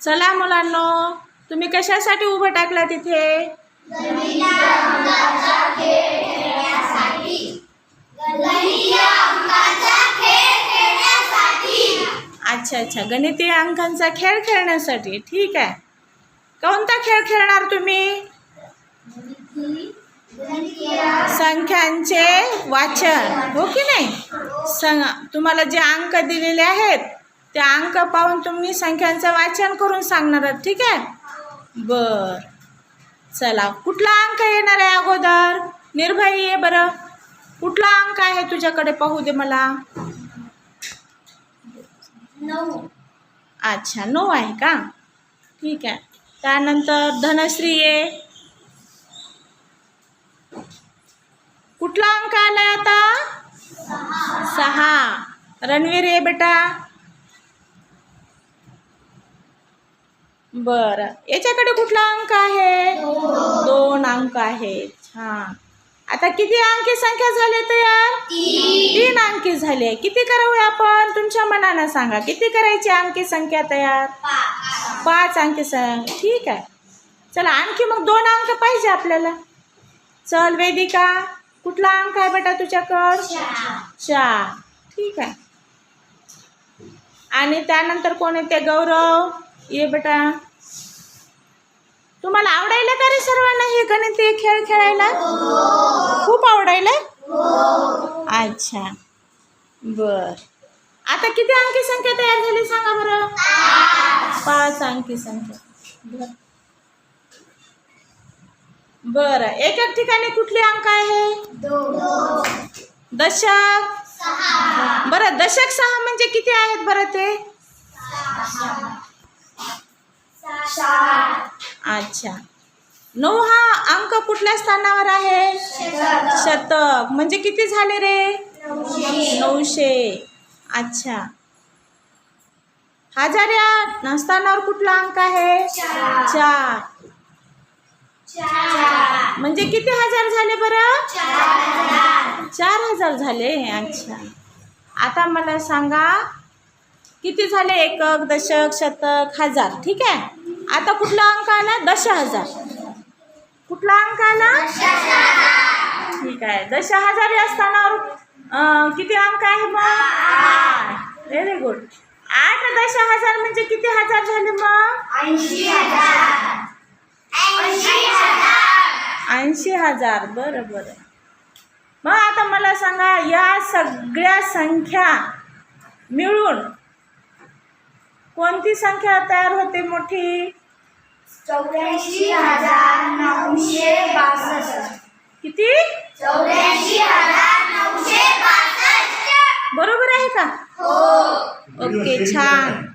चला मुलांनो तुम्ही कशासाठी उभं टाकला तिथे? अच्छा अच्छा. गणितीय अंकांचा खेळ खेळण्यासाठी. ठीक आहे. कोणता खेळ खेळणार तुम्ही? संख्यांचे वाचन. हो की नाही? तुम्हाला जे अंक दिलेले आहेत ते अंक पाहून तुम्ही संख्यांचं वाचन करून सांगणार आहात ठीक आहे? बर. चला कुठला अंक येणार आहे अगोदर? निर्भय ये बरं. कुठला अंक आहे तुझ्याकडे? पाहू दे मला. अच्छा नऊ आहे का? ठीक आहे. त्यानंतर धनश्री ये. कुठला अंक आलाय आता? सहा. रणवीर ये बेटा. बर. याच्याकडे कुठला अंक आहे? दोन अंक आहेत. छान आता किती अंकी संख्या झाली तयार तीन अंकी झाले किती करावे आपण? तुमच्या मनानं सांगा. किती करायची अंकी संख्या तयार पाच अंकी संख्या. ठीक आहे. चला आणखी मग दोन अंक पाहिजे आपल्याला. चल वेदिका. कुठला अंक आहे बेटा तुझ्याकड? चार. ठीक आहे. आणि त्यानंतर कोण येते गौरव. ये बेटा. तुम्हाला आवडायला का रे सर्वांना हे गणितीय खेळ खेळायला? खूप आवडायला? अच्छा. बर. आता किती अंकी संख्या तयार झाली सांगा बरं? पाच अंकी संख्या. बर. बरं. एक एक ठिकाणी कुठले अंक आहे? दशक. बरं दशक सहा म्हणजे किती आहेत बरं ते? अच्छा. नऊ हा अंक कुठल्या स्थानावर आहे? शतक. म्हणजे किती झाले रे? नऊशे. अच्छा. हजार या स्थानावर कुठला अंक आहे? चार. म्हणजे किती हजार झाले बरं? चार हजार झाले. अच्छा. आता मला सांगा किती झाले? एकक दशक शतक हजार. ठीक आहे? आता कुठला अंक आला? दश हजार कुठला अंक आला? ठीक आहे. दश हजार असतानावर किती अंक आहे मग? व्हेरी गुड आठ दश हजार म्हणजे किती हजार झाले मग? ऐंशी हजार. बरं बरं. मग आता मला सांगा या सगळ्या संख्या मिळून कोणती संख्या तयार होते मोठी? चौऱ्याऐंशी हजार नऊशे बासष्ट. किती? चौऱ्याऐंशी हजार नऊशे बासष्ट. बरोबर आहे का? हो. ओके छान.